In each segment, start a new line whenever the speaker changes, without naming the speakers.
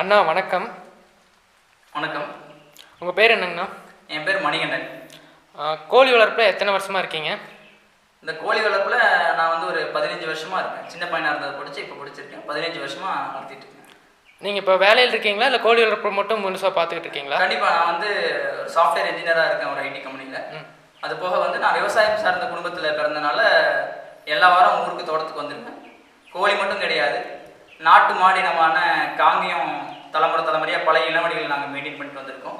அண்ணா வணக்கம்.
வணக்கம்.
உங்கள் பேர் என்னங்கண்ணா?
என் பேர் மணிகண்டன்.
கோழி வளர்ப்பில் எத்தனை வருஷமாக இருக்கீங்க?
இந்த கோழி வளர்ப்பில் நான் வந்து ஒரு பதினஞ்சு வருஷமா இருக்கேன். சின்ன பையனாக இருந்ததை பிடிச்சி இப்போ பிடிச்சிருக்கேன். பதினஞ்சு வருஷமா வளர்த்திட்டு இருக்கேன்.
நீங்கள் இப்போ வேலையில் இருக்கீங்களா? இல்லை கோழி வளர்ப்பு மட்டும் முழுசாக பார்த்துக்கிட்டு இருக்கீங்களா?
கண்டிப்பாக நான் வந்து சாஃப்ட்வேர் இன்ஜினியராக இருக்கேன் ஒரு ஐடி கம்பெனியில் அது போக வந்து நான் விவசாயம் சார்ந்த குடும்பத்தில் பிறந்தனால எல்லா வாரம் ஊருக்கு தோட்டத்துக்கு வந்துருவேன். கோழி மட்டும் கிடையாது. நாட்டு மாடினமான காங்கியம் தலைமுறை தலைமுறையாக பழைய இளவடிகள் நாங்கள் மெயின்டைன் பண்ணிட்டு வந்திருக்கோம்.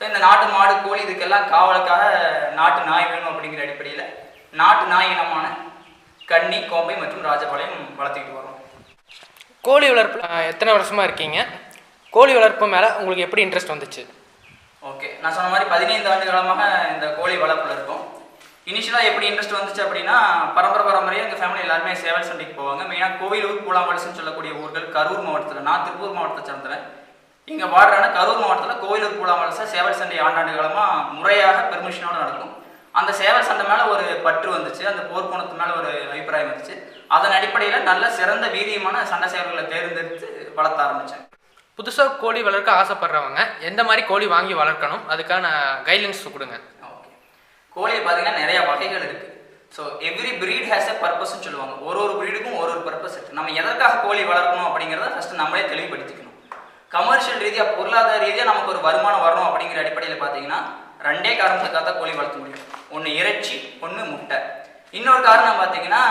ஸோ இந்த நாட்டு மாடு கோழி இதுக்கெல்லாம் காவலுக்காக நாட்டு நாய் வேணும் அப்படிங்கிற அடிப்படையில் நாட்டு நாய் இனமான கன்னி கோம்பை மற்றும் ராஜபாளையம் வளர்த்துக்கிட்டு வரோம்.
கோழி வளர்ப்பில் ஆ, எத்தனை வருஷமாக இருக்கீங்க? கோழி வளர்ப்பு மேலே உங்களுக்கு எப்படி இன்ட்ரெஸ்ட் வந்துச்சு?
ஓகே நான் சொன்ன மாதிரி பதினைந்து ஆண்டு காலமாக இந்த கோழி வளர்ப்பில் இருக்கோம். இனிஷியலாக எப்படி இன்ட்ரெஸ்ட் வந்துச்சு அப்படின்னா பரம்பரை பரம்பரையாக எங்கள் ஃபேமிலி எல்லாருமே சேவல் சண்டைக்கு போவாங்க. மெயினாக கோவிலூர் பூலாம்பலசுன்னு சொல்லக்கூடிய ஊர்கள் கரூர் மாவட்டத்தில். நான் திருப்பூர் மாவட்டத்தை சேர்ந்தவன். இங்கே வாடுறான கரூர் மாவட்டத்தில் கோவிலூர் பூலாம்பலச சேவல் சண்டை ஆண்டாண்டு காலமாக முறையாக பெர்மிஷனோடு நடக்கும். அந்த சேவல் சண்டை மேலே ஒரு பற்று வந்துச்சு. அந்த போர்க்கோணத்து மேலே ஒரு அபிப்பிராயம் வந்துச்சு. அதன் அடிப்படையில் நல்ல சிறந்த வீரியமான சண்டை சேவல்களை தேர்ந்தெடுத்து வளர்த்த ஆரம்பித்தேன்
புதுசாக கோழி வளர்க்க ஆசைப்படுறவங்க எந்த மாதிரி கோழி வாங்கி வளர்க்கணும்? அதுக்கான கைட்லைன்ஸ் கொடுங்க.
கோழியில் பார்த்தீங்கன்னா நிறைய வகைகள் இருக்கு. So every breed has a பர்பஸ்ன்னு சொல்லுவாங்க. ஒரு ஒரு ப்ரீடுக்கும் ஒரு ஒரு பர்பஸ் இருக்கு. நம்ம எதற்காக கோழி வளர்க்கணும் அப்படிங்கிறத ஃபர்ஸ்ட் நம்மளே தெளிவுபடுத்திக்கணும். கமர்ஷியல் ரீதியாக பொருளாதார ரீதியாக நமக்கு ஒரு வருமானம் வரணும் அப்படிங்கிற அடிப்படையில் பார்த்தீங்கன்னா ரெண்டே காரணத்துக்காக தான் கோழி வளர்த்த முடியும். ஒன்று இறைச்சி ஒன்று முட்டை. இன்னொரு காரணம் பார்த்தீங்கன்னா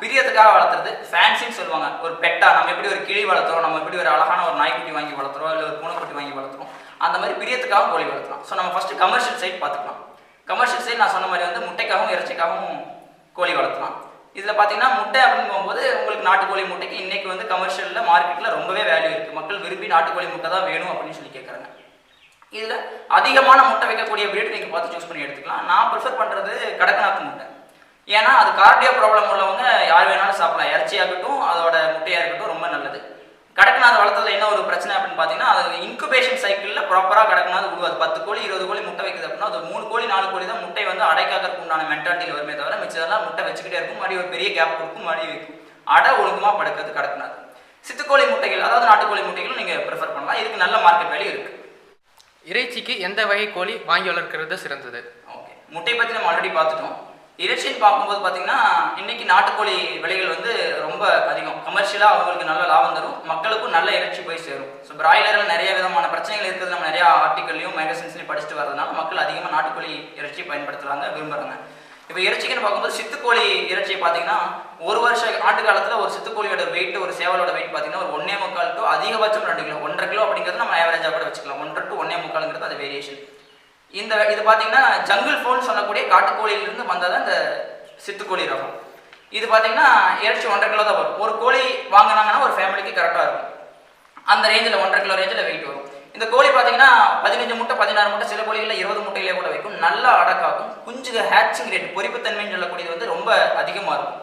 பிரியத்துக்காக வளர்த்துறது ஃபேன்சின்னு சொல்லுவாங்க. ஒரு பெட்டா நம்ம எப்படி ஒரு கிளி வளர்த்துறோம் நம்ம எப்படி ஒரு அழகான ஒரு நாய்க்குட்டி வாங்கி வளர்த்துறோம் இல்லை ஒரு பூனைக்குட்டி வாங்கி வளர்த்துறோம் அந்த மாதிரி பிரியத்துக்காக கோழி வளர்த்துறோம் ஸோ நம்ம ஃபர்ஸ்ட் கமர்ஷியல் சைட் பார்த்துக்கலாம். கமர்ஷியல் சைடு நான் சொன்ன மாதிரி வந்து முட்டைக்காகவும் இறைச்சிக்காகவும் கோழி வளர்த்தலாம். இதில் பார்த்தீங்கன்னா முட்டை அப்படின்னு போகும்போது உங்களுக்கு நாட்டுக்கோழி முட்டைக்கு இன்றைக்கி வந்து கமர்ஷியலில் மார்க்கெட்டில் ரொம்பவே வேல்யூ இருக்குது மக்கள் விரும்பி நாட்டுக்கோழி முட்டை தான் வேணும் அப்படின்னு சொல்லி கேட்குறாங்க இதில் அதிகமான முட்டை வைக்கக்கூடிய பிரீடு நீங்கள் பார்த்து சூஸ் பண்ணி எடுத்துக்கலாம். நான் ப்ரிஃபர் பண்ணுறது கடக்கநாத்து முட்டை. ஏன்னா அது கார்டியோ ப்ராப்ளம் உள்ளவங்க யார் வேணாலும் சாப்பிடலாம். இறைச்சியாகட்டும் அதோட முட்டையாக இருக்கட்டும் ரொம்ப நல்லது. கடக்கநாத் வளர்த்ததுல என்ன ஒரு பிரச்சனை அப்படின்னு பார்த்தீங்கன்னா அது இன்குபேஷன் சைக்கிளில் ப்ராப்பராக கடக்கநாத் விடுவாது பத்து கோழி இருபது கோழி முட்டை வைக்குது அப்படின்னா அது மூணு கோழி நாலு கோழி தான் முட்டை வந்து அடைக்காக்கிறதுக்கு உண்டான மென்டாலிட்டியில் வருமே தவிர மிச்சதெல்லாம் முட்டை வச்சுக்கிட்டே இருக்கும். மறுபடியும் ஒரு பெரிய கேப் கொடுக்கும் மறுபடியும் வைக்கும். அடை ஒழுங்குமாக படுக்கிறது கடக்கநாத். சித்துக்கோழி முட்டைகள் அதாவது நாட்டுக்கோழி முட்டைகளும் நீங்கள் ப்ரிஃபர் பண்ணலாம். இதுக்கு நல்ல மார்க்கெட் வேல்யூ இருக்குது
இறைச்சிக்கு எந்த வகை கோழி வாங்கி வளர்க்கிறது சிறந்தது?
ஓகே. முட்டை பற்றி நம்ம ஆல்ரெடி பார்த்துட்டோம். இறைச்சின்னு பார்க்கும்போது பார்த்தீங்கன்னா இன்னைக்கு நாட்டுக்கோழி விலைகள் வந்து ரொம்ப அதிகம். கமர்ஷியலாக அவங்களுக்கு நல்ல லாபம் தரும். மக்களுக்கும் நல்ல இறைச்சி போய் சேரும். ஸோ பிராய்லரில் நிறைய விதமான பிரச்சனைகள் இருக்கிறது நம்ம நிறைய ஆர்டிக்கல்லையும் மேகசின்ஸ்லையும் படிச்சுட்டு வரதுனால மக்கள் அதிகமாக நாட்டுக்கோழி இறைச்சி பயன்படுத்துகிறாங்க விரும்புகிறாங்க இப்போ இறைச்சிக்குன்னு பார்க்கும்போது சித்துக்கோழி இறைச்சியை பார்த்தீங்கன்னா ஒரு வருஷ ஆண்டு காலத்தில் ஒரு சித்துக்கோழியோட வெயிட் ஒரு சேவலோட வெயிட் பார்த்தீங்கன்னா ஒரு ஒன்னே முக்கால் டு அதிகபட்சம் ரெண்டு கிலோ ஒன்றரை கிலோ அப்படிங்கிறது நம்ம ஆவரேஜாக கூட வச்சுக்கலாம். ஒன்றரை டு ஒன்னே முக்கால்ங்கிறது அது வேரியேஷன் இந்த இது பார்த்தீங்கன்னா ஜங்கிள் ஃபோன் சொல்லக்கூடிய காட்டுக்கோழியிலிருந்து வந்தது இந்த சித்துக்கோழி ரகம். இது பார்த்தீங்கன்னா இறைச்சி ஒன்றரை கிலோ தான் வரும். ஒரு கோழி வாங்கினாங்கன்னா ஒரு ஃபேமிலிக்கு கரெக்டாக இருக்கும். அந்த ரேஞ்சில் ஒன்றரை கிலோ ரேஞ்சில் வெயிட் வரும். இந்த கோழி பார்த்தீங்கன்னா பதினஞ்சு முட்டை பதினாறு முட்டை சில கோழிகளில் இருபது முட்டையிலே கூட வைக்கும். நல்லா அடக்காகும் குஞ்சுக ஹேட்சிங் ரேட் பொறிப்புத்தன்மைன்னு சொல்லக்கூடியது வந்து ரொம்ப அதிகமாக இருக்கும்.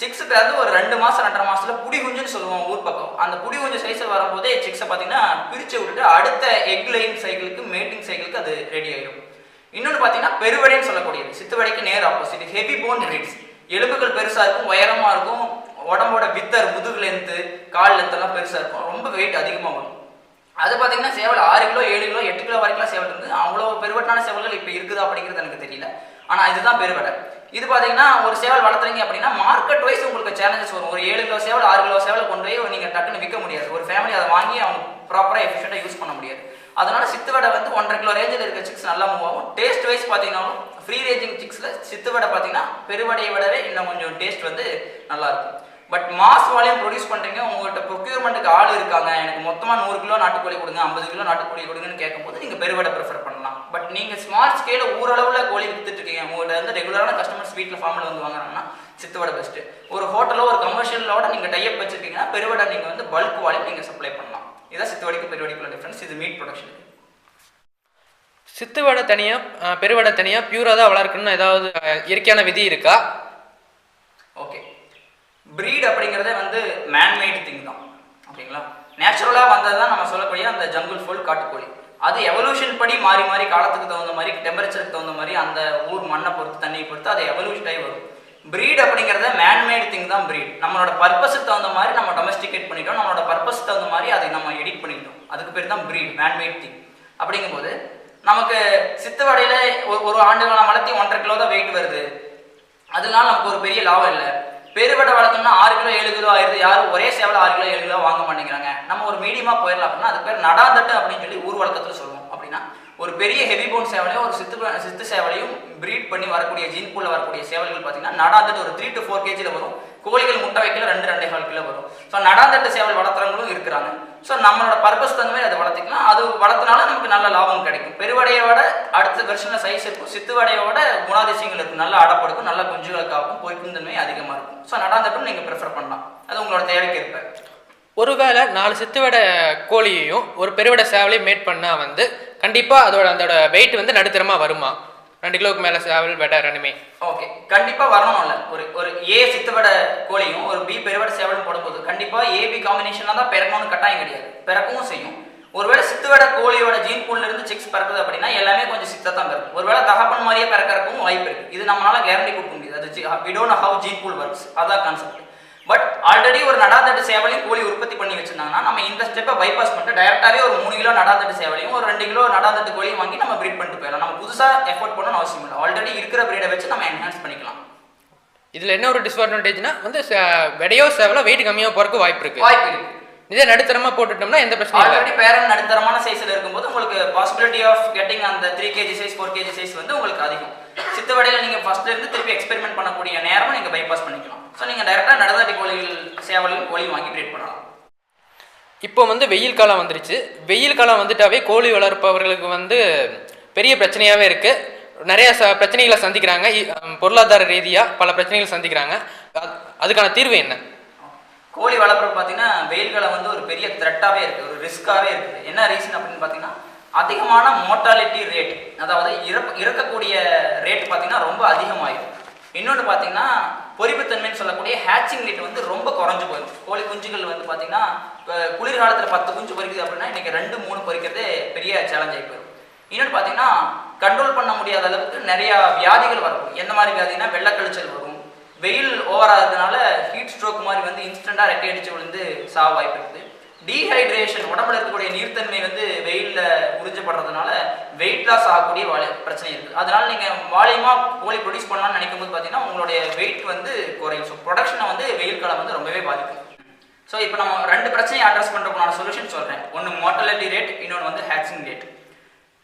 சிக்ஸுக்கு ஒரு ரெண்டு மாதம் ரெண்டரை மாசத்துல புடி குஞ்சுன்னு சொல்லுவோம் ஊர் பக்கம். அந்த புடி குஞ்சு சைஸில் வரும்போதே சிக்ஸை பார்த்தீங்கன்னா பிரித்து விட்டுட்டு அடுத்த எக் லைன் சைக்கிளுக்கு மேட்டிங் சைக்கிளுக்கு அது ரெடி ஆயிடும். இன்னொன்று பார்த்தீங்கன்னா பெருவடைன்னு சொல்லக்கூடியது. சித்துவடைக்கு நேர் ஆப்போசிட் ஹெவி போன் ரீட்ஸ் எலும்புகள் பெருசாக இருக்கும் உயரமாக இருக்கும். உடம்போட வித்தர் முதுகு லென்த்து கால் லென்த் எல்லாம் பெருசாக இருக்கும். ரொம்ப வெயிட் அதிகமாக வரும். அது பார்த்தீங்கன்னா சேவல் ஆறு கிலோ ஏழு கிலோ எட்டு கிலோ வரைக்கும் சேவல் இருந்து அவ்வளோ பெருவட்டான சேவல்கள் இப்போ இருக்குதா அப்படிங்கிறது எனக்கு தெரியல. ஆனால் இதுதான் பெருவடை. இது பார்த்தீங்கன்னா ஒரு சேவல் வளர்த்துறீங்க அப்படின்னா மார்க்கெட் வைஸ் உங்களுக்கு சேலஞ்சஸ் வரும். ஒரு ஏழு கிலோ சேவல் ஆறு கிலோ சேவலை கொண்டு போய் நீங்கள் டக்குன்னு விற்க முடியாது. ஒரு ஃபேமிலி அதை வாங்கி அவங்க ப்ராப்பராக எஃபிஷியண்டாக யூஸ் பண்ண முடியாது. அதனால சித்து வடை வந்து ஒன்றரை கிலோ ரேஞ்சில் இருக்க சிக்ஸ் நல்லா மூவ் ஆகும். டேஸ்ட் வைஸ் பார்த்தீங்கன்னாலும் ஃப்ரீ ரேஞ்சிங் சிக்ஸில் சித்து வடை பார்த்தீங்கன்னா பெருவடையை விடவே இன்னும் கொஞ்சம் டேஸ்ட் வந்து நல்லா இருக்கும். பட் மாஸ் வால்யூம் ப்ரொடியூஸ் பண்ணுறீங்க உங்கள்கிட்ட ப்ரொக்யூர்மெண்ட்டுக்கு ஆள் இருக்காங்க. எனக்கு மொத்தமாக நூறு கிலோ நாட்டுக்கோழி கொடுங்க ஐம்பது கிலோ நாட்டுக்கோழி கொடுங்கன்னு கேட்கும்போது நீங்கள் பெருவடை ப்ரிஃபர் பண்ணுங்க பட் நீங்கள் ஸ்மால் ஸ்கேல ஊரளவில் கோழி வித்துட்டு இருக்கீங்க. உங்கள்கிட்ட வந்து ரெகுலரான கஸ்டமர்ஸ் வீட்டில் ஃபார்மில் வந்து வாங்குறாங்கன்னா சித்துவடை பெஸ்ட்டு ஒரு ஹோட்டலோ ஒரு கமர்ஷியலோட நீங்கள் டைப் வச்சிருக்கீங்கன்னா பெருவடை நீங்கள் வந்து பல்க் வால்யூம் நீங்கள் சப்ளை பண்ணலாம். இதான் சித்துவடைக்கு பெருவடைக்குள்ள டிஃப்ரென்ஸ் இது மீட் ப்ரொடக்ஷன்
சித்து வடை தனியாக பெருவடை தனியாக பியூராக தான் வளர்க்கணும்னு ஏதாவது இயற்கையான விதி இருக்கா?
ஓகே ப்ரீட் அப்படிங்கிறதே வந்து மேன்மேட் திங் தான். ஓகேங்களா நேச்சுரலாக வந்தது தான் நம்ம சொல்லக்கூடிய அந்த ஜங்குள் ஃபுல் காட்டுக்கோழி. அது எவல்யூஷன் படி மாறி மாறி காலத்துக்கு தகுந்த மாதிரி டெம்பரேச்சருக்கு தகுந்த மாதிரி அந்த ஊர் மண்ணை பொறுத்து தண்ணியை பொறுத்து அது எவல்யூஷன் ஆகி வரும். ப்ரீட் அப்படிங்கிறத மேன்மேட் திங் தான் ப்ரீட் நம்மளோட பர்பஸுக்கு தகுந்த மாதிரி நம்ம டொமஸ்டிகேட் பண்ணிட்டோம். நம்மளோட பர்பஸ் தகுந்த மாதிரி அதை நம்ம எடிட் பண்ணிட்டோம். அதுக்கு பேர் தான் ப்ரீட் மேன்மேட் திங் அப்படிங்கும்போது நமக்கு சித்துவடையில் ஒரு ஒரு ஆண்டு காலம் வளர்த்தி ஒன்றரை கிலோ தான் வெயிட் வருது. அதனால நமக்கு ஒரு பெரிய லாபம் இல்லை. பெருவட்ட வளர்த்தோம்னா ஆறு கிலோ ஏழு கிலோ ஆயிடுது. யாரும் ஒரே சேவல ஆறு கிலோ ஏழு கிலோ வாங்க மாட்டேங்கிறாங்க. நம்ம ஒரு மீடியமா போயிடலாம் அப்படின்னா அது பேர் நடாந்தட்டு அப்படின்னு சொல்லி ஊர் சொல்லுவோம். அப்படின்னா ஒரு பெரிய ஹெவி போன் சேவலையும் ஒரு சித்து சித்து சேவலையும் ப்ரீட் பண்ணி வரக்கூடிய ஜீன் பூல்ல வரக்கூடிய சேவல்கள் பார்த்தீங்கன்னா நடாந்தட்டு ஒரு த்ரீ டு ஃபோர் கேஜியில் வரும். கோழிகள் முட்டை வைக்கல ரெண்டு ரெண்டே கால் கிலோ வரும். ஸோ நடாந்தட்டு சேவல் வளர்த்துறவங்களும் இருக்கிறாங்க. ஸோ நம்மளோட பர்பஸ் தகுந்த மாதிரி அதை வளர்த்திக்கலாம். அது வளர்த்தனால நமக்கு நல்ல லாபம் கிடைக்கும். பெருவடையோட அடுத்த வருஷம் சைஸ் இருக்கும். சித்துவடையோட குணாதிசயங்கள் இருக்கும் நல்ல அடப்படுக்கும் நல்ல குஞ்சுகளுக்காகவும் பொய்க்கும் தன்மை அதிகமாக இருக்கும். ஸோ நடாந்தட்டும் நீங்கள் ப்ரிஃபர் பண்ணலாம். அது உங்களோட தேவைக்கு இருப்பேன்
ஒருவேளை நாலு சித்துவடை கோழியையும் ஒரு பெருவடை சேவலையும் மேட் பண்ணால் வந்து கண்டிப்பாக அதோட அதோட வெயிட் வந்து நடுத்தரமாக வருமா? ரெண்டு கிலோவுக்கு மேலே சேவல் வெடை ரெண்டுமே.
ஓகே கண்டிப்பாக வரணும் இல்லை ஒரு ஒரு ஏ சித்துவடை கோழியும் ஒரு பி பெருவடை சேவலும் போடும்போது கண்டிப்பாக ஏபி காம்பினேஷனாக தான் பிறக்கணும்னு கட்டாயம் கிடையாது. பிறக்கவும் செய்யும். ஒருவேளை சித்துவடை கோழியோட ஜீன் பூல்ல இருந்து சிக்ஸ் பிறக்குது அப்படின்னா எல்லாமே கொஞ்சம் சித்தா தான் பிறக்கும். ஒருவேளை தகப்பன் மாதிரியே பிறக்கறக்கும் வாய்ப்பு இருக்கு. இது நம்மளால கேரண்டி கொடுக்க முடியாது. அது we don't have gene pool works அதான் கான்செப்ட் பட் ஆல்ரெடி ஒரு நடாத்தட்டு சேவலையும் கோழி உற்பத்தி பண்ணி வச்சிருந்தாங்கன்னா நம்ம இந்த ஸ்டெப்பை பைபாஸ் பண்ணிட்டு டைரக்டாவே ஒரு மூணு கிலோ நடாத்தட்டு சேவலையும் ஒரு ரெண்டு கிலோ நடாத்தட்டு கோழியும் வாங்கி நம்ம ப்ரீட் பண்ணிட்டு போயிடலாம். நம்ம புதுசா எஃபோர்ட் பண்ணணும்னு அவசியம் இல்லை. ஆல்ரெடி இருக்கிற பிரீடை வச்சு நம்ம என்ஹான்ஸ் பண்ணிக்கலாம்.
இதில் என்ன ஒரு டிஸ்அட்வான்டேஜ்னா வந்து விடையோ சேவலோ வெயிட் கம்மியாக போகிறக்கு வாய்ப்பு இருக்கு.
வாய்ப்பு இருக்கு.
இதே நடுத்தரமாக போட்டுட்டோம்னா எந்த பிரச்சனையும்
ஆல்ரெடி பேரண்ட் நடுத்தரமான சைஸ்ல இருக்கும்போது உங்களுக்கு பாசிபிலிட்டி ஆஃப் கெட்டிங் அந்த three KG size four KG size வந்து உங்களுக்கு அதிகம். சித்து வடையில நீங்க ஃபர்ஸ்ட்ல இருந்து திருப்பி எக்ஸ்பெரிமெண்ட் பண்ணக்கூடிய நேரமும் நீங்க பைபாஸ் பண்ணிக்கலாம். ஸோ நீங்க டைரக்டா நடந்தாட்டி கோழிகள் சேவலையும் கோழியும் வாங்கி ட்ரீட் பண்ணலாம்.
இப்போ வந்து வெயில் காலம் வந்துருச்சு. வெயில் காலம் வந்துட்டாவே கோழி வளர்ப்பவர்களுக்கு வந்து பெரிய பிரச்சனையாகவே இருக்குது நிறைய ச பிரச்சனைகளை சந்திக்கிறாங்க. பொருளாதார ரீதியாக பல பிரச்சனைகளை சந்திக்கிறாங்க. அது- அதுக்கான தீர்வு என்ன?
கோழி வளர்ப்புற பார்த்தீங்கன்னா வெயில் காலம் வந்து ஒரு பெரிய த்ரெட்டாகவே இருக்குது ஒரு ரிஸ்க்காகவே இருக்குது. என்ன ரீசன் அப்படின்னு பார்த்தீங்கன்னா அதிகமான மோர்டாலிட்டி ரேட் அதாவது இறப்பு இறக்கக்கூடிய ரேட் பார்த்தீங்கன்னா ரொம்ப அதிகமாயிடும் இன்னொன்று பார்த்தீங்கன்னா பொறிப்புத்தன்மைன்னு சொல்லக்கூடிய ஹேச்சிங் ரேட் வந்து ரொம்ப குறைஞ்சு போயிடும் கோழி குஞ்சுகள் வந்து பார்த்தீங்கன்னா இப்போ குளிர்காலத்தில் பத்து குஞ்சு பொறிக்குது அப்படின்னா இன்றைக்கி ரெண்டு மூணு பொறிக்கிறதே பெரிய சேலஞ்ச் ஆகி போயிடும் இன்னொன்று பார்த்தீங்கன்னா கண்ட்ரோல் பண்ண முடியாத அளவுக்கு நிறையா வியாதிகள் வரும் எந்த மாதிரி வியாதினா வெள்ளக்கழிச்சல் வரும். வெயில் ஓவராகிறதுனால ஹீட் ஸ்ட்ரோக் மாதிரி வந்து இன்ஸ்டண்ட்டாக ரெக்கை அடித்து விழுந்து சாவு வாய்ப்பு இருக்குது. டீஹைட்ரேஷன் உடம்புல இருக்கக்கூடிய நீர்த்தன்மை வந்து வெயிலில் உறிஞ்சப்படுறதுனால வெயிட் லாஸ் ஆகக்கூடிய வாழை பிரச்சனை இருக்குது அதனால நீங்கள் வால்யூமாக கோழி ப்ரொடியூஸ் பண்ணலாம்னு நினைக்கும் போது பார்த்தீங்கன்னா உங்களுடைய வெயிட் வந்து குறையும். ஸோ ப்ரொடக்ஷனை வந்து வெயில் காலம் வந்து ரொம்பவே பாதிக்கும். ஸோ இப்போ நம்ம ரெண்டு பிரச்சனையை அட்ரஸ் பண்ணுறதுக்கான சொல்யூஷன் சொல்கிறேன் ஒன்று மோட்டாலிட்டி ரேட் இன்னொன்று வந்து ஹேக்சிங் ரேட்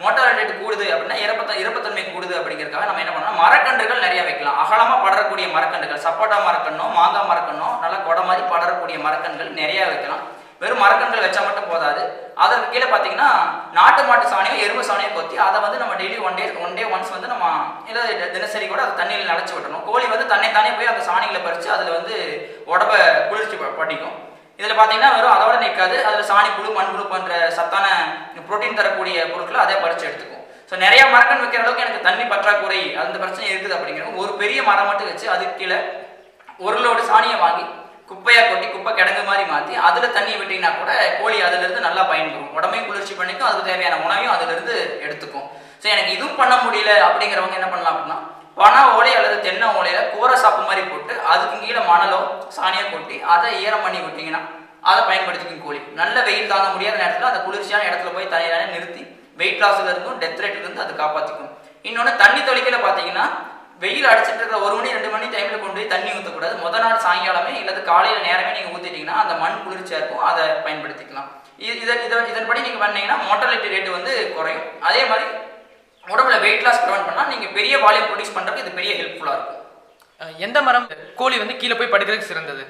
மோட்டாலிட்டி ரேட் கூடுது அப்படின்னா இறப்பத்த இறப்பத்தன்மை கூடுது அப்படிங்கிறதுக்காக நம்ம என்ன பண்ணலாம்? மரக்கன்றுகள் நிறைய வைக்கலாம். அகலமாக படரக்கூடிய மரக்கன்றுகள் சப்போட்டா மரக்கண்ணோ மாங்காய் மரக்கண்ணோ நல்லா கொடை மாதிரி படரக்கூடிய மரக்கன்றுகள் நிறையா வைக்கலாம். வெறும் மரக்கன்றுகள் வச்சா மட்டும் போதாது. அதற்கு கீழே பார்த்தீங்கன்னா நாட்டு மாட்டு சாணியோ எருமை சாணியோ கொத்தி அதை வந்து நம்ம daily one day one day once வந்து நம்ம இல்லை தினசரி கூட அதை தண்ணியில் நினச்சி விட்டணும் கோழி வந்து தன்னை தானே போய் அந்த சாணிகளை பறித்து அதில் வந்து உடம்ப குளிர்ச்சி ப- பண்ணிக்கும் இதில் பார்த்தீங்கன்னா வெறும் அதோட நிற்காது அதில் சாணி புழு மண்புழு போன்ற சத்தான புரோட்டீன் தரக்கூடிய பொருட்களை அதே பறித்து எடுத்துக்கும். ஸோ நிறைய மரக்கன் வைக்கிற அளவுக்கு எனக்கு தண்ணி பற்றாக்குறை அந்த பிரச்சனை இருக்குது அப்படிங்கிறது ஒரு பெரிய மரம் மட்டும் வச்சு அதுக்கு கீழே ஒரு லோடு சாணியை வாங்கி குப்பையாக கொட்டி குப்பை கிடங்கு மாதிரி மாற்றி அதில் தண்ணி விட்டிங்கன்னா கூட கோழி அதிலிருந்து நல்லா பயன்பெறும் உடம்பையும் குளிர்ச்சி பண்ணிக்கும் அதுக்கு தேவையான உணவையும் அதிலிருந்து எடுத்துக்கும். ஸோ எனக்கு இதுவும் பண்ண முடியல அப்படிங்கிறவங்க என்ன பண்ணலாம் அப்படின்னா பனை ஓலை அல்லது தென்னை ஓலையில கூரை சாப்பு மாதிரி போட்டு அதுக்கு கீழே மணலோ சாணியோ கொட்டி அதை ஈரம் பண்ணி விட்டிங்கன்னா அதை பயன்படுத்திக்கும் கோழி. நல்ல வெயில் தாங்க முடியாத நேரத்தில் அந்த குளிர்ச்சியான இடத்துல போய் தனியாக நிறுத்தி வெயிட் லாஸ்ல இருந்தும் டெத் ரேட்ல இருந்து அது காப்பாற்றிக்கும் இன்னொன்று தண்ணி தொலைக்கல பார்த்தீங்கன்னா வெயில் அடிச்சிட்டு இருக்கிற ஒரு மணி ரெண்டு மணி டைம்ல கொண்டு போய் தண்ணி ஊற்றக்கூடாது முத நாள் சாயங்காலமே இல்லது காலையில நேரமே நீங்க ஊத்திட்டீங்கன்னா அந்த மண் குளிர்ச்சியா இருக்கும். அதை பயன்படுத்திக்கலாம். இது இதன் இதன் இதன்படி நீங்க பண்ணீங்கன்னா மோட்டாலிட்டி ரேட் வந்து குறையும். அதே மாதிரி உடம்புல வெயிட் லாஸ் ப்ரிவென்ட் பண்ணா நீங்க பெரிய வால்யூம் ப்ரொடியூஸ் பண்றதுக்கு இது பெரிய ஹெல்ப்ஃபுல்லா இருக்கும்.
எந்த மரம் கோழி வந்து கீழே போய் படுக்கிறதுக்கு சிறந்தது?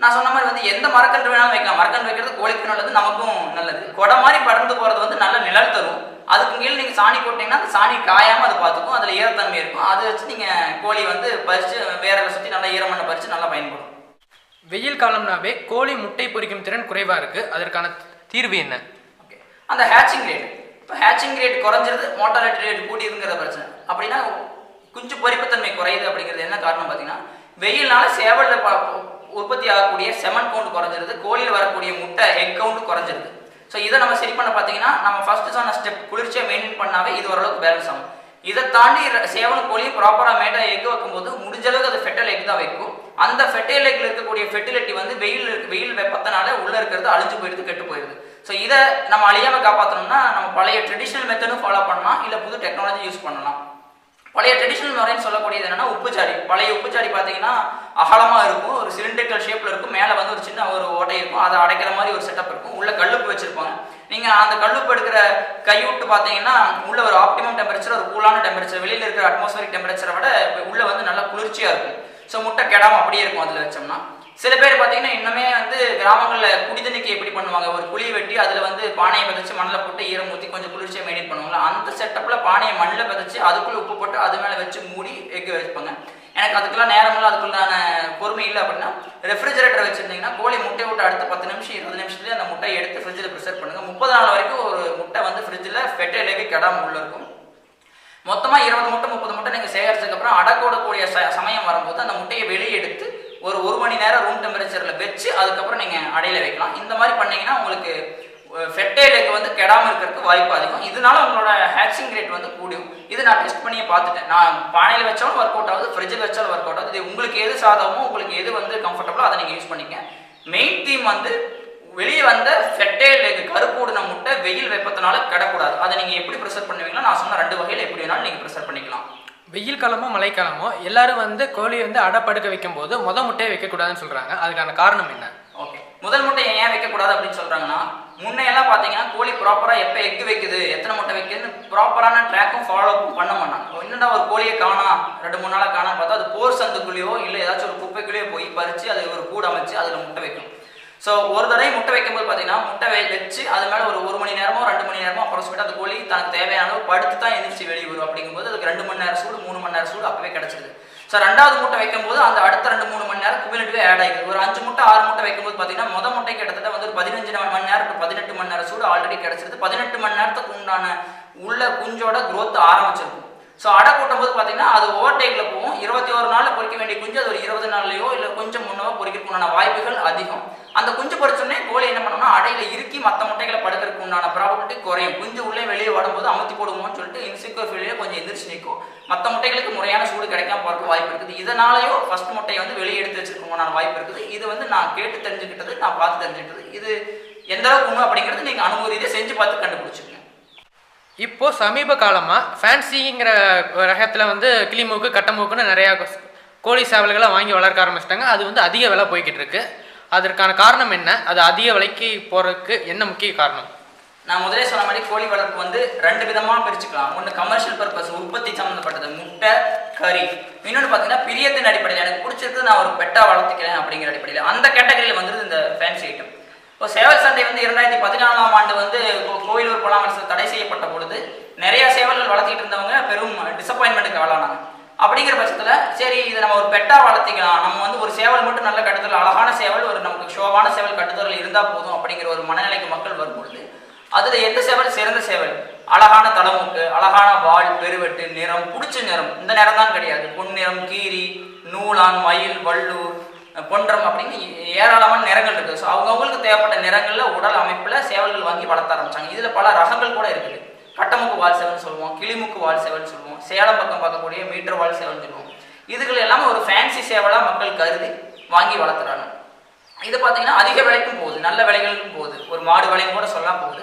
நான் சொன்ன மாதிரி வந்து எந்த மரக்கன்று வேணாலும் வைக்கலாம். மரக்கன்று வைக்கிறது கோழிக்கு நல்லது நமக்கும் நல்லது. கொடை மாதிரி படர்ந்து போறது வந்து நல்ல நிழல் தரும். அதுக்கு கீழே நீங்க சாணி போட்டீங்கன்னா அந்த சாணி காயாம அது பார்த்துக்கும் அதுல ஈரத்தன்மை இருக்கும். அதை வச்சு நீங்க கோழி வந்து பறிச்சு வேற சுத்தி நல்லா ஈரமண்ணை பறிச்சு நல்லா பயன்படும்.
வெயில் காலம்னாவே கோழி முட்டை பொரிக்கும் திறன் குறைவாக இருக்குது அதற்கான தீர்வு என்ன?
ஓகே. அந்த ஹேச்சிங் ரேட் இப்போ ஹேச்சிங் ரேட் குறைஞ்சிருது மோட்டாலிட்டி ரேட் கூடியிருங்கிற பிரச்சனை. அப்படின்னா குஞ்சு பொரிப்புத்தன்மை குறையுது அப்படிங்கிறது என்ன காரணம் பார்த்தீங்கன்னா வெயில்னால சேவல்ல உற்பத்தி ஆகக்கூடிய செமன் கவுண்ட் குறைஞ்சிருது கோழியில் வரக்கூடிய முட்டை எக் கவுண்ட் குறைஞ்சிருது. ஸோ இதை நம்ம சரி பண்ண பார்த்தீங்கன்னா நம்ம ஃபர்ஸ்ட் சொன்ன ஸ்டெப் குளிர்ச்சியாக மெயின்டைன் பண்ணாவே இது ஓரளவுக்கு பேலன்ஸ் ஆகும். இதை தாண்டி ர- கோழி ப்ராப்பராக மேட்டாக எக் வைக்கும்போது முடிஞ்ச அளவுக்கு அது ஃபெட்டல் எக் தான் வைக்கும். அந்த ஃபெட்டல் எக்ல இருக்கக்கூடிய ஃபெர்டிலிட்டி வந்து வெயில் வெயில் வெப்பத்தினால உள்ள இருக்கிறது அழிஞ்சு போயிடுது கெட்டு போயிடுது. ஸோ இதை நம்ம அழியாமல் காப்பாற்றணும்னா நம்ம பழைய ட்ரெடிஷ்னல் மெத்தடும் ஃபாலோ பண்ணலாம் இல்லை புது டெக்னாலஜி யூஸ் பண்ணலாம். பழைய ட்ரெடிஷ்னல் முறைன்னு சொல்லக்கூடியது என்னன்னா உப்புச்சாடி பழைய உப்புச்சாடி பார்த்தீங்கன்னா அகலமாக இருக்கும் ஒரு சிலிண்டரிக்கல் ஷேப்பில் இருக்கும் மேலே வந்து ஒரு சின்ன ஒரு ஓட்டை இருக்கும் அதை அடைக்கிற மாதிரி ஒரு செட்டப் இருக்கும். உள்ள கல்லு நீங்கள் அந்த கல்லுப்பு எடுக்கிற கையூட்டு பார்த்தீங்கன்னா உள்ள ஒரு ஆப்டிமம் டெம்பரேச்சர் ஒரு கூலான டெம்பரேச்சர் வெளியில் இருக்கிற அட்மாஸ்பரிக் டெம்பரேச்சரை விட உள்ள வந்து நல்லா குளிர்ச்சியாக இருக்கும். ஸோ முட்டை கிடாம அப்படியே இருக்கும் அதில் வச்சோம்னா. சில பேர் பார்த்தீங்கன்னா இன்னுமே வந்து கிராமங்களில் குடிதண்ணிக்கு எப்படி பண்ணுவாங்க? ஒரு குழி வெட்டி அதில் வந்து பானையை விதைச்சு மண்ணில் போட்டு ஈரம் ஊற்றி கொஞ்சம் குளிர்ச்சியாக மெயின்டைன் பண்ணுவாங்களா? அந்த செட்டப்பில் பானையை மண்ணில் விதைச்சு அதுக்குள்ளே உப்பு போட்டு அது மேலே வச்சு மூடி எக் வைப்பாங்க எனக்கு அதுக்கெல்லாம் நேரமெல்லாம் அதுக்குள்ளான பொறுமை இல்லை அப்படின்னா ரெஃப்ரிஜரேட்டர் வச்சுருந்தீங்கன்னா கோழி முட்டை விட்டு அடுத்த பத்து நிமிஷம் இருபது நிமிஷத்துலேயே அந்த முட்டையை எடுத்து ஃப்ரிட்ஜில் ப்ரிசர்வ் பண்ணுங்கள் முப்பது நாள் வரைக்கும் ஒரு முட்டை வந்து ஃப்ரிட்ஜில் ஃபெட்டையிலேயே கெடாமல் உள்ள இருக்கும். மொத்தமாக இருபது முட்டை முப்பது முட்டை நீங்கள் சேகரிச்சதுக்கப்புறம் அடக்கோடக்கூடிய ச சமயம் வரும்போது அந்த முட்டையை வெளியே எடுத்து ஒரு ஒரு மணி நேரம் ரூம் டெம்பரேச்சரில் வச்சு அதுக்கப்புறம் நீங்கள் அடையில வைக்கலாம். இந்த மாதிரி பண்ணிங்கன்னா உங்களுக்கு ஃபெட்டைலுக்கு வந்து கெடாம இருக்கிறதுக்கு வாய்ப்பு அதிகம். இதனால உங்களோட ஹேச்சிங் ரேட் வந்து கூடும். இது நான் டெஸ்ட் பண்ணியே பார்த்துட்டேன். நான் பானையில் வச்சாலும் ஒர்க் அவுட் ஆகுது ஃப்ரிட்ஜில் வச்சாலும் ஒர்க் அவுட் ஆகுது. இது உங்களுக்கு எது சாதகமோ உங்களுக்கு எது வந்து கம்ஃபர்டபுளோ அதை நீங்கள் யூஸ் பண்ணிக்க மெயின் தீம் வந்து வெளியே வந்த ஃபெட்டைல் கருப்பூடின முட்டை வெயில் வெப்பத்தினால கிடக்கூடாது. அதை நீங்கள் எப்படி ப்ரிசர்வ் பண்ணுவீங்களோ நான் சொன்ன ரெண்டு வகையில் எப்படி வேணாலும் நீங்கள் ப்ரிசர்வ் பண்ணிக்கலாம்.
வெயில் காலமோ மழைக்காலமோ எல்லாரும் வந்து கோழி வந்து அடப்படுக்க வைக்கும் போது முத முட்டையை வைக்கக்கூடாதுன்னு சொல்றாங்க. அதுக்கான காரணம் என்ன?
ஓகே முதல் முட்டை ஏன் வைக்கக்கூடாது அப்படின்னு சொல்றாங்கன்னா முன்னையெல்லாம் பார்த்தீங்கன்னா கோழி ப்ராப்பராக எப்போ எக் வைக்குது எத்தனை முட்டை வைக்குதுன்னு ப்ராப்பரான ட்ராக்கும் ஃபாலோ பண்ண மாட்டாங்க. என்னடா ஒரு கோழியை காணா? ரெண்டு மூணு நாளாக காணா பார்த்தா அது போர் சந்துக்குள்ளேயோ இல்லை ஏதாச்சும் ஒரு குப்பைக்குள்ளேயோ போய் பறித்து அது ஒரு கூடு அமைச்சு அதில் முட்டை வைக்கும் ஸோ ஒரு தடவை முட்டை வைக்கும்போது பார்த்தீங்கன்னா முட்டை வச்சு அது மேலே ஒரு ஒரு மணி நேரமோ ரெண்டு மணி நேரமோ அப்புறம் சொல்லிட்டு அந்த கோழி தனக்கு தேவையான படுத்து தான் எந்திரிச்சு வெளியே வரும். அப்படிங்கும்போது அதுக்கு ரெண்டு மணி நேரம் சூடு மூணு மணி நேரம் சூடு அப்பவே கிடச்சிருது. ஸோ ரெண்டாவது முட்டை வைக்கும்போது அந்த அடுத்த ரெண்டு மூணு மணி நேரம் குமிலிட்டுவே ஆட் ஆகிடுது ஒரு அஞ்சு முட்டை ஆறு முட்டை வைக்கும்போது பார்த்தீங்கன்னா முத முட்டை கிட்டத்தட்ட வந்து ஒரு பதினஞ்சு மணி நேரம் பதினெட்டு மணி நேரம் சூடு ஆல்ரெடி கிடச்சிருது. பதினெட்டு மணி நேரத்துக்கு உண்டான உள்ள குஞ்சோட குரோத் ஆரம்பிச்சிருக்கும் ஸோ அடை கூட்டும் போது பார்த்தீங்கன்னா அது ஓவர் டைமில் போகும். இருபத்தி ஒரு நாளில் பொறிக்க வேண்டிய குஞ்சு அது ஒரு இருபது நாள்லையோ இல்லை கொஞ்சம் முன்னவோ பொறிக்கிறதுக்குண்டான வாய்ப்புகள் அதிகம். அந்த குஞ்சு பொறிச்சோடனே கோழி என்ன பண்ணணும்னா அடையில் இறுக்கி மற்ற முட்டைகளை படுக்கிறதுக்கு உண்டான ப்ராபர்ட்டி குறையும். குஞ்சு உள்ளே வெளியே வரும்போது அமுத்தி போடுவோம்னு சொல்லிட்டு இன்சிக்கோ ஃபீல்டில் கொஞ்சம் எந்திரிச்சு நிற்கும் மற்ற முட்டைகளுக்கு முறையான சூடு கிடைக்காம போகிறதுக்கு வாய்ப்பு இருக்குது. இதனாலேயோ ஃபர்ஸ்ட் முட்டையை வந்து வெளியே எடுத்து வச்சிருக்கோம்னான வாய்ப்பு இருக்குது. இது வந்து நான் கேட்டு தெரிஞ்சுக்கிட்டது நான் பார்த்து தெரிஞ்சுக்கிட்டது. இது எந்த அளவுக்கு உண்மை அப்படிங்கிறது நீங்கள் அனுபவ ரீதியாக செஞ்சு பார்த்து கண்டுபிடிச்சிக்கங்க
இப்போ சமீப காலமாக ஃபேன்சிங்கிற ரகத்தில் வந்து கிளிமூக்கு கட்டமூக்குன்னு நிறையா கோழி சேவல்களை வாங்கி வளர்க்க ஆரம்பிச்சிட்டாங்க. அது வந்து அதிக விலை போய்கிட்டு இருக்கு அதற்கான காரணம் என்ன? அது அதிக விலைக்கு போகிறதுக்கு என்ன முக்கிய காரணம்?
நான் முதலே சொன்ன மாதிரி கோழி வளர்ப்பு வந்து ரெண்டு விதமாக பிரிச்சுக்கலாம். ஒன்று கமர்ஷியல் பர்பஸ் உற்பத்தி சம்மந்தப்பட்டது முட்டை கறி. இன்னொன்று பார்த்தீங்கன்னா பிரியத்தின் அடிப்படையில் எனக்கு பிடிச்சிருக்கு நான் ஒரு பெட்டா வளர்த்துக்கிறேன் அப்படிங்கிற அடிப்படையில். அந்த கேட்டகரியில் வந்துருது இந்த ஃபேன்சி ஐட்டம் இப்போ சேவல் சண்டை வந்து இரண்டாயிரத்தி பதினாலாம் ஆண்டு வந்து கோயிலூர் பலாமரசு தடை செய்யப்பட்ட போது நிறைய சேவல்கள் வளர்த்திட்டு இருந்தவங்க பெரும் டிசப்பாயின்மெண்ட்டுக்கு ஆளானாங்க. அப்படிங்கிற பட்சத்தில் சரி இதை நம்ம ஒரு பெட்டாக வளர்த்திக்கலாம். நம்ம வந்து ஒரு சேவல் மட்டும் நல்ல கட்டுத்தல் அழகான சேவல் ஒரு நமக்கு ஷோவான சேவல் கட்டுத்தல் இருந்தால் போதும் அப்படிங்கிற ஒரு மனநிலைக்கு மக்கள் வரும்பொழுது அதில் எந்த சேவல் சிறந்த சேவல்? அழகான தலைமுக்கு அழகான வால் பெருவெட்டு நிறம் பிடிச்ச நிறம். இந்த நிறம் தான் கிடையாது. பொன்னிறம் கீரி நூலான் மயில் வள்ளூர் பொன்றம் அப்படின்னு ஏ- ஏராளமான நிறங்கள் இருக்குது ஸோ அவங்கவுங்களுக்கு தேவைப்பட்ட நிறங்களில் உடல் அமைப்பில் சேவல்கள் வாங்கி வளர்த்த ஆரம்பிச்சாங்க. இதில் பல ரகங்கள் கூட இருக்குது. கட்டமுக்கு வால் சேவல்னு சொல்லுவோம் கிளிமுக்கு வால் சேவல்னு சொல்லுவோம் சேலம் பக்கம் பார்க்கக்கூடிய மீட்டர் வால் சேவல்னு சொல்லுவோம். இதுகள் எல்லாமே ஒரு ஃபேன்சி சேவலாக மக்கள் கருதி வாங்கி வளர்த்துறாங்க. இது பார்த்தீங்கன்னா அதிக விலைக்கும் போகுது நல்ல விலைகளுக்கும் போகுது. ஒரு மாடு விலையும் கூட சொல்லலாம் போகுது.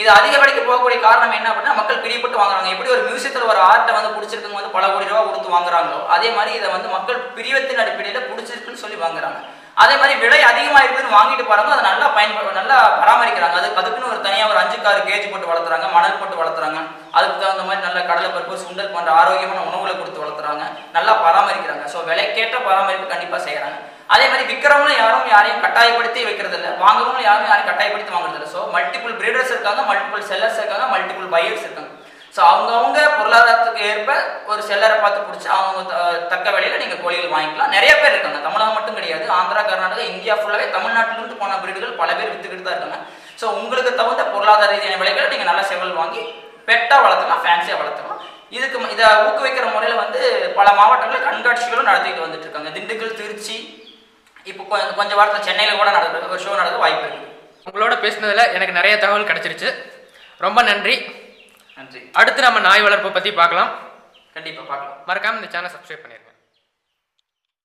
இது அதிக விலைக்கு போகக்கூடிய காரணம் என்ன அப்படின்னா மக்கள் பிரியப்பட்டு வாங்குறாங்க. எப்படி ஒரு மியூசியத்தில் ஒரு ஆர்ட்டை வந்து பிடிச்சிருக்கவங்க வந்து பல கோடி ரூபா கொடுத்து வாங்குறாங்களோ அதே மாதிரி இதை வந்து மக்கள் பிரியத்தின் அடிப்படையில் பிடிச்சிருக்குன்னு சொல்லி வாங்குறாங்க. அதே மாதிரி விலை அதிகமாக இருக்குதுன்னு வாங்கிட்டு போறாங்க அதை நல்லா பயன்படு நல்லா பராமரிக்கிறாங்க. அது அதுக்குன்னு ஒரு தனியாக ஒரு அஞ்சு காரு கேஜ் போட்டு வளர்த்துறாங்க மணல் போட்டு வளர்த்துறாங்க. அதுக்கு தகுந்த மாதிரி நல்ல கடலை பருப்பு சுண்டல் போன்ற ஆரோக்கியமான உணவுகளை கொடுத்து வளர்த்துறாங்க. நல்லா பராமரிக்கிறாங்க. ஸோ விலைக்கேற்ற பராமரிப்பு கண்டிப்பாக செய்கிறாங்க அதே மாதிரி விற்கிறவங்களும் யாரும் யாரையும் கட்டாயப்படுத்தி வைக்கிறது இல்லை வாங்குறவங்களும் யாரும் யாரையும் கட்டாயப்படுத்தி வாங்குறது இல்லை ஸோ மல்டிபிள் பிரீடர்ஸ் இருக்காங்க மல்டிபிள் செல்லர்ஸ் இருக்காங்க மல்டிபிள் பையர்ஸ் இருக்காங்க. ஸோ அவங்கவுங்க பொருளாதாரத்துக்கு ஏற்ப ஒரு செல்லரை பார்த்து பிடிச்சி அவங்க த- தக்க விலையில் நீங்கள் கோழிகள் வாங்கிக்கலாம். நிறைய பேர் இருக்காங்க. தமிழகம் மட்டும் கிடையாது. ஆந்திரா கர்நாடகா இந்தியா ஃபுல்லாகவே தமிழ்நாட்டிலிருந்து போன பிரீடுகள் பல பேர் வித்துக்கிட்டு தான் இருக்காங்க. ஸோ உங்களுக்கு தகுந்த பொருளாதார ரீதியான விலைகளை நீங்கள் நல்ல செவல் வாங்கி பெட்டாக வளர்த்துக்கலாம் ஃபேன்சியாக வளர்த்துக்கலாம். இதுக்கு இதை ஊக்குவிக்கிற முறையில் வந்து பல மாவட்டங்களில் கண்காட்சிகளும் நடத்திட்டு வந்துட்டு இருக்காங்க. திண்டுக்கல் திருச்சி இப்போ கொஞ்சம் கொஞ்சம் வாரத்தில் சென்னையில் கூட நடக்குது ஒரு ஷோ நடக்க வாய்ப்பு இருக்குது
உங்களோட பேசினதில் எனக்கு நிறைய தகவல் கிடச்சிருச்சு. ரொம்ப நன்றி.
நன்றி.
அடுத்து நம்ம நாய் வளர்ப்பை பற்றி பார்க்கலாம்.
கண்டிப்பாக பார்க்கலாம்.
மறக்காம இந்த சேனல் சப்ஸ்கிரைப் பண்ணிடுங்க